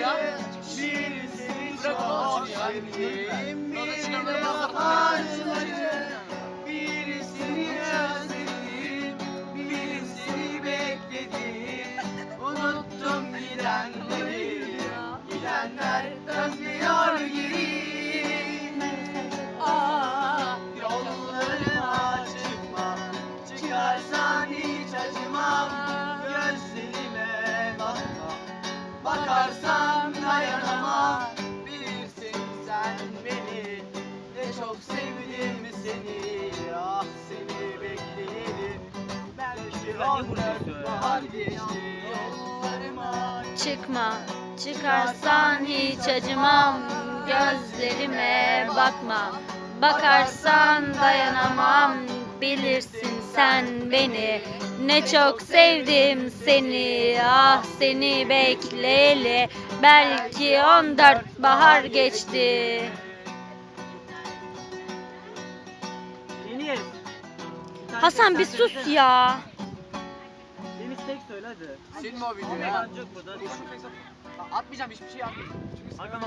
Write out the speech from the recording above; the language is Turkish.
ya. Bir seni Bırak onu ya. Bana seni özledim. Bir seni bekledim. Unuttum gidenleri. Gidenler dönmüyor geri. Ah, yollarıma. Çıkarsan hiç acımam. Bakarsan dayanamam. Bilirsin sen beni. Ne çok sevdim seni. Ah seni bekleyelim. Belki on dört bahar geçti. Yollarıma Çıkma, çıkarsan hiç acımam. Gözlerime bakma. Bakarsan dayanamam. Bilirsin sen beni. Ne çok sevdim seni. Ah seni bekleyeli. Belki 14 bahar geçti. Deniz. Hasan bir sus ya. Deniz tek söyle hadi. Silme o videoyu. Atmayacağım hiçbir şey atmayacağım.